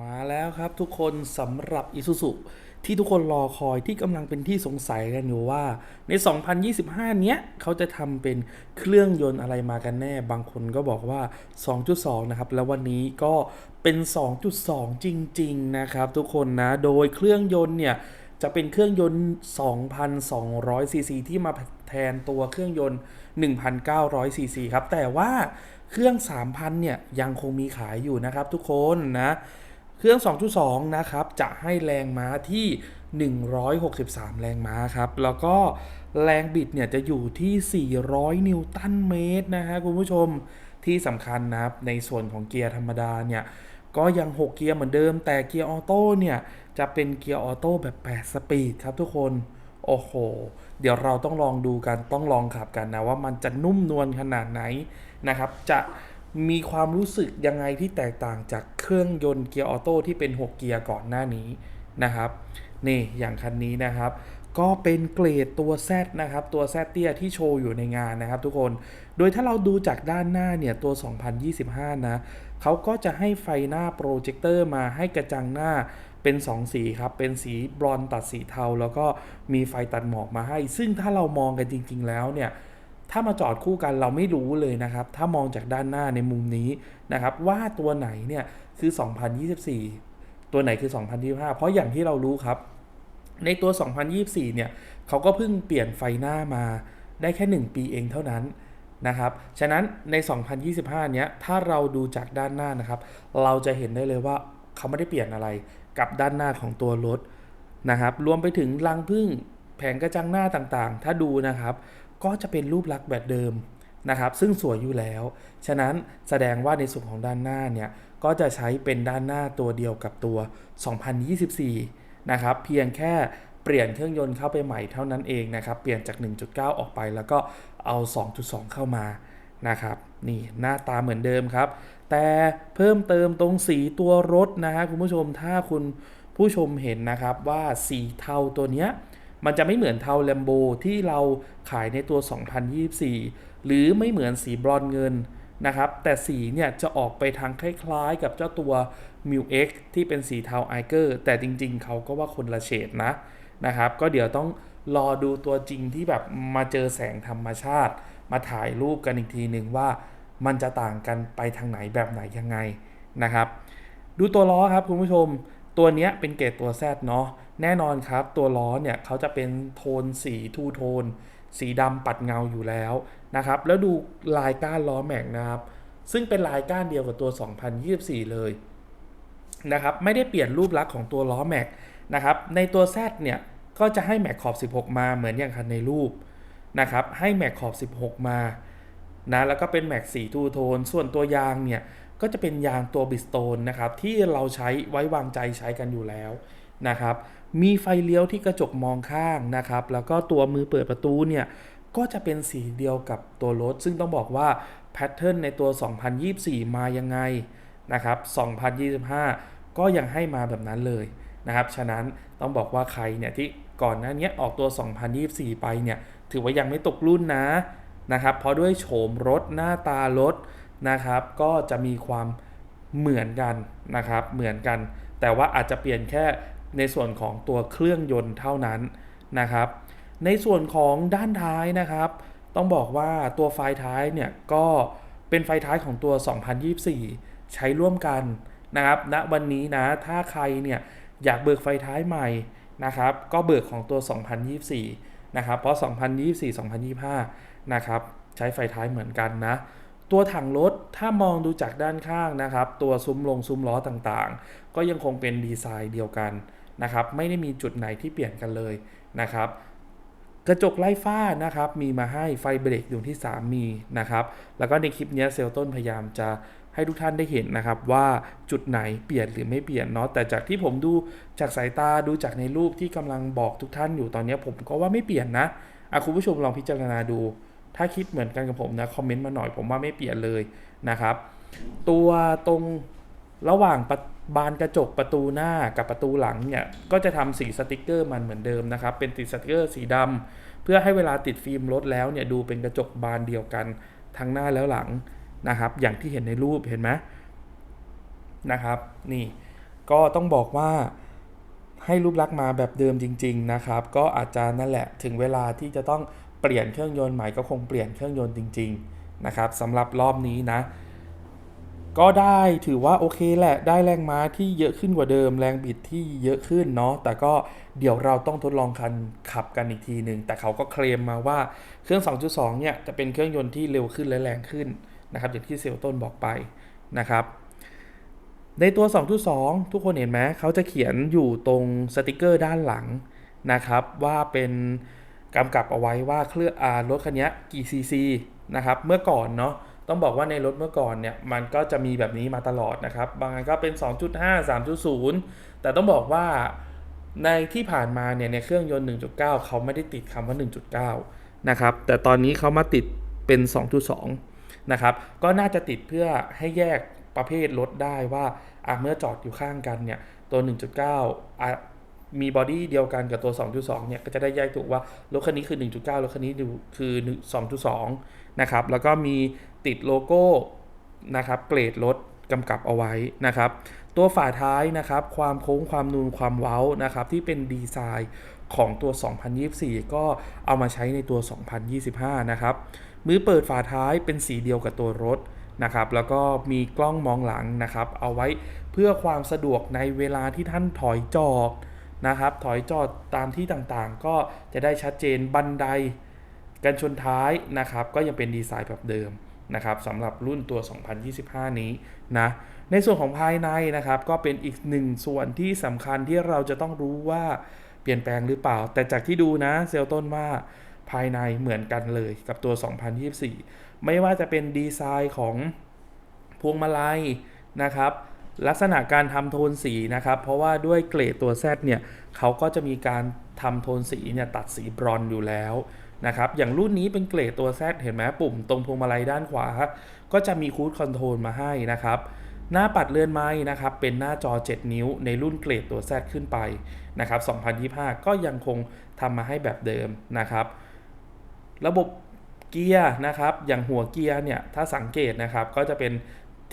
มาแล้วครับทุกคนสำหรับ Isuzu ที่ทุกคนรอคอยที่กำลังเป็นที่สงสัยกันอยู่ว่า ใน 2025 เนี้ยเขาจะทำเป็นเครื่องยนต์อะไรมากันแน่ บางคนก็บอกว่า 2.2 นะครับ แล้ววันนี้ก็เป็น 2.2 จริง ๆ นะครับทุกคนนะ โดยเครื่องยนต์เนี่ย จะเป็นเครื่องยนต์ 2,200 ซีซีที่มาแทนตัวเครื่องยนต์ 1,900 ซีซีครับ แต่ว่าเครื่อง 3,000 เนี่ยยังคงมีขายอยู่นะครับทุกคนนะ เครื่อง 2.2 นะครับ จะให้แรงม้าที่ 163 แรงม้าครับ แล้วก็แรงบิดเนี่ยจะอยู่ที่ 400 นิวตันเมตรนะฮะคุณผู้ชมที่สำคัญนะครับ ในส่วนของเกียร์ธรรมดาเนี่ย ก็ยัง 6 เกียร์เหมือนเดิม แต่เกียร์ออโต้เนี่ย จะเป็นเกียร์ออโต้แบบ 8 สปีดครับทุกคน โอ้โห เดี๋ยวเราต้องลองดูกัน ต้องลองขับกันนะว่ามันจะนุ่มนวลขนาดไหนนะครับ จะ มีความรู้สึกยังไงที่แตกต่างจากเครื่องยนต์เกียร์ออโต้ที่เป็น6เกียร์ก่อนหน้านี้นะครับนี่อย่างคันนี้นะครับ ก็เป็นเกรดตัว Z นะครับ ตัว Z เตี้ยที่โชว์อยู่ในงานนะครับทุกคน โดยถ้าเราดูจากด้านหน้าเนี่ยตัว 2025 นะเขาก็จะให้ไฟหน้าโปรเจคเตอร์มาให้กระจังหน้าเป็น 2 สีครับ เป็นสีบรอนตัดสีเทา แล้วก็มีไฟตัดหมอกมาให้ ซึ่งถ้าเรามองกันจริง ๆ แล้วเนี่ย ถ้ามาจอดคู่กันเราไม่รู้เลยนะครับ ถ้ามองจากด้านหน้าในมุมนี้นะครับ ว่าตัวไหนเนี่ยคือ 2024 ตัวไหนคือ 2025 เพราะอย่างที่เรารู้ครับ ในตัว 2024 เนี่ยเขาก็เพิ่งเปลี่ยนไฟหน้ามาได้แค่ 1 ปีเองเท่านั้นนะครับ ฉะนั้นใน 2025 เนี้ยถ้าเราดูจากด้านหน้านะครับ เราจะเห็นได้เลยว่าเขาไม่ได้เปลี่ยนอะไรกับด้านหน้าของตัวรถนะครับ รวมไปถึงรังพึ่งแผงกระจังหน้าต่างๆ ถ้าดูนะครับ ก็จะเป็นรูปลักษณ์แบบเดิมนะครับ ซึ่งสวยอยู่แล้ว ฉะนั้นแสดงว่าในส่วนของด้านหน้าเนี่ย ก็จะใช้เป็นด้านหน้าตัวเดียวกับตัว 2024 นะครับ เพียงแค่เปลี่ยนเครื่องยนต์เข้าไปใหม่เท่านั้นเองนะครับ เปลี่ยนจาก 1.9 ออกไปแล้วก็เอา 2.2 เข้ามานะครับ นี่หน้าตาเหมือนเดิมครับ แต่เพิ่มเติมตรงสีตัวรถนะฮะคุณผู้ชมถ้าคุณผู้ชมเห็นนะครับว่าสีเทาตัวเนี้ย มันจะไม่เหมือนเทาแลมโบที่เราขายในตัว 2024 หรือไม่เหมือนสีบรอนเงินนะครับ แต่สีเนี่ยจะออกไปทางคล้ายๆ กับเจ้าตัว m i ว X ที่เป็นสีเทาไอเกอร์แต่จริงๆ เขาก็ว่าคนละเฉดนะนะครับ ก็เดี๋ยวต้องรอดูตัวจริงที่แบบมาเจอแสงธรรมชาติ มาถ่ายรูปกันอีกทีหนึ่งว่ามันจะต่างกันไปทางไหนแบบไหนยังไงนะครับ ดูตัวล้อครับคุณผู้ชม ตัวเนี้ยเป็นเกรดตัว Z เนาะ แน่นอนครับตัวล้อเนี่ยเขาจะเป็นโทนสีทูโทน สีดำปัดเงาอยู่แล้วนะครับ แล้วดูลายก้านล้อแม็กนะครับ ซึ่งเป็นลายก้านเดียวกับตัว 2024 เลยนะครับ ไม่ได้เปลี่ยนรูปลักษณ์ของตัวล้อแม็กนะครับ ในตัว Z เนี่ยก็จะให้แม็กขอบ 16 มาเหมือนอย่างคันในรูปนะครับ ให้แม็กขอบ 16 มานะแล้วก็เป็นแม็กสีทูโทน ส่วนตัวยางเนี่ยก็จะเป็นยางตัวบิสโตนนะครับที่เราใช้ไว้วางใจใช้กันอยู่แล้ว นะครับ มีไฟเลี้ยวที่กระจกมองข้างนะครับ แล้วก็ตัวมือเปิดประตูเนี่ยก็จะเป็นสีเดียวกับตัวรถ ซึ่งต้องบอกว่าแพทเทิร์นในตัว 2024 มายังไงนะครับ 2025 ก็ยังให้มาแบบนั้นเลยนะครับ ฉะนั้นต้องบอกว่าใครเนี่ยที่ก่อนหน้านี้ออกตัว 2024 ไปเนี่ยถือว่ายังไม่ตกรุ่นนะนะครับ เพราะด้วยโฉมรถหน้าตารถนะครับ ก็จะมีความเหมือนกันนะครับ เหมือนกัน แต่ว่าอาจจะเปลี่ยนแค่ ในส่วนของตัวเครื่องยนต์เท่านั้นนะครับ ในส่วนของด้านท้ายนะครับ ต้องบอกว่าตัวไฟท้ายเนี่ยก็เป็นไฟท้ายของตัว 2024 ใช้ร่วมกันนะครับณวันนี้นะถ้าใครเนี่ยอยากเบิกไฟท้ายใหม่นะครับ ก็เบิกของตัว 2024 นะครับ เพราะ 2024-2025 นะครับ ใช้ไฟท้ายเหมือนกันนะ ตัวถังรถถ้ามองดูจากด้านข้างนะครับ ตัวซุ้มลงซุ้มล้อต่างๆ ก็ยังคงเป็นดีไซน์เดียวกันนะครับ ไม่ได้มีจุดไหนที่เปลี่ยนกันเลยนะครับ กระจกไล่ฟ้านะครับ มีมาให้ไฟเบรกดวงที่ 3 มีนะครับ แล้วก็ในคลิปนี้เซลต้นพยายามจะให้ทุกท่านได้เห็นนะครับว่าจุดไหนเปลี่ยนหรือไม่เปลี่ยนเนาะแต่จากที่ผมดูจากสายตาดูจากในรูปที่กำลังบอกทุกท่านอยู่ตอนนี้ผมก็ว่าไม่เปลี่ยนนะอะคุณผู้ชมลองพิจารณาดู ถ้าคิดเหมือนกันกับผมนะคอมเมนต์มาหน่อยผมว่าไม่เปลี่ยนเลยนะครับ ตัวตรงระหว่างบานกระจกประตูหน้ากับประตูหลังเนี่ยก็จะทำสีสติกเกอร์มันเหมือนเดิมนะครับ เป็นติดสติกเกอร์สีดำเพื่อให้เวลาติดฟิล์มรถแล้วเนี่ยดูเป็นกระจกบานเดียวกันทั้งหน้าแล้วหลังนะครับ อย่างที่เห็นในรูปเห็นไหมนะครับ นี่ก็ต้องบอกว่าให้รูปลักษณ์มาแบบเดิมจริง ๆนะครับ ก็อาจจะนั่นแหละถึงเวลาที่จะต้อง ปลี่ยนเครื่องยนต์ใหม่ก็คงเปลี่ยนเครื่องยนต์จริง ๆนะครับสำหรับรอบนี้นะ ก็ได้ถือว่าโอเคแหละได้แรงม้าที่เยอะขึ้นกว่าเดิม แรงบิดที่เยอะขึ้นเนาะแต่ก็เดี๋ยวเราต้องทดลองคันขับกันอีกทีหนึ่งแต่เขาก็เคลมมาว่าเครื่อง 2.2 เนี่ยจะเป็นเครื่องยนต์ที่เร็วขึ้นและแรงขึ้นนะครับอย่างที่เซลต้นบอกไปนะครับในตัว 2.2 ทุกคนเห็นไหมเขาจะเขียนอยู่ตรงสติกเกอร์ด้านหลังนะครับ ว่าเป็น กำกับเอาไว้ว่าเครื่องรถคันนี้กี่ซีซีนะครับเมื่อก่อนเนาะต้องบอกว่าในรถเมื่อก่อนเนี่ยมันก็จะมีแบบนี้มาตลอดนะครับ บางอันก็เป็น 2.5 3.0 แต่ต้องบอกว่าในที่ผ่านมาเนี่ยในเครื่องยนต์ 1.9 เขาไม่ได้ติดคำว่า 1.9 นะครับ แต่ตอนนี้เขามาติดเป็น 2.2 นะครับ ก็น่าจะติดเพื่อให้แยกประเภทรถได้ว่าเมื่อจอดอยู่ข้างกันเนี่ยตัว 1.9อะ มีบอดี้เดียวกันกับตัว 2.2 เนี่ย ก็จะได้แยกถูกว่ารถคันนี้คือ 1.9 รถคันนี้คือ 2.2 นะครับ แล้วก็มีติดโลโก้นะครับเกรดรถกำกับเอาไว้นะครับ ตัวฝาท้ายนะครับ ความโค้งความนูนความเว้านะครับ ที่เป็นดีไซน์ของตัว 2024 ก็เอามาใช้ในตัว 2025 นะครับ มือเปิดฝาท้ายเป็นสีเดียวกับตัวรถนะครับ แล้วก็มีกล้องมองหลังนะครับ เอาไว้เพื่อความสะดวกในเวลาที่ท่านถอยจอด นะครับ ถอยจอดตามที่ต่างๆ ก็จะได้ชัดเจนบันไดกันชนท้ายนะครับ ก็ยังเป็นดีไซน์แบบเดิมนะครับสำหรับรุ่นตัว 2025 นี้นะในส่วนของภายในนะครับ ก็เป็นอีกหนึ่งส่วนที่สำคัญที่เราจะต้องรู้ว่าเปลี่ยนแปลงหรือเปล่า แต่จากที่ดูนะเซลต้นว่าภายในเหมือนกันเลยกับตัว 2024 ไม่ว่าจะเป็นดีไซน์ของพวงมาลัยนะครับ ลักษณะการทำโทนสีนะครับ เพราะว่าด้วยเกรดตัว Z เนี่ยเขาก็จะมีการทำโทนสีเนี่ยตัดสีบรอนอยู่แล้วนะครับ อย่างรุ่นนี้เป็นเกรดตัว Z เห็นไหมปุ่มตรงพวงมาลัยด้านขวา ก็จะมีคูดคอนโทรลมาให้นะครับ หน้าปัดเลื่อนไม้นะครับ เป็นหน้าจอ 7 นิ้วในรุ่นเกรดตัว Z ขึ้นไปนะครับ 2025 ก็ยังคงทำมาให้แบบเดิมนะครับ ระบบเกียร์นะครับ อย่างหัวเกียร์เนี่ย ถ้าสังเกตนะครับ ก็จะเป็น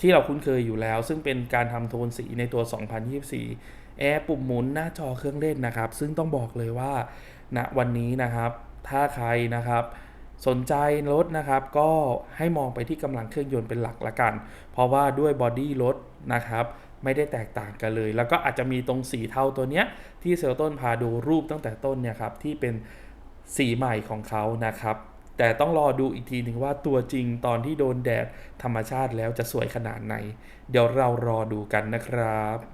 ที่เราคุ้นเคยอยู่แล้ว ซึ่งเป็นการทำโทนสีในตัว 2024 แอร์ปุ่มหมุนหน้าจอเครื่องเล่นนะครับ ซึ่งต้องบอกเลยว่าณนะวันนี้นะครับ ถ้าใครนะครับสนใจรถนะครับก็ให้มองไปที่กำลังเครื่องยนต์เป็นหลักละกัน เพราะว่าด้วยบอดี้รถนะครับไม่ได้แตกต่างกันเลย แล้วก็อาจจะมีตรงสีเทาตัวเนี้ยที่เซลต้นพาดูรูปตั้งแต่ต้นเนี่ยครับที่เป็นสีใหม่ของเขานะครับ แต่ต้องรอดูอีกทีหนึ่งว่าตัวจริงตอนที่โดนแดดธรรมชาติแล้วจะสวยขนาดไหน เดี๋ยวเรารอดูกันนะครับ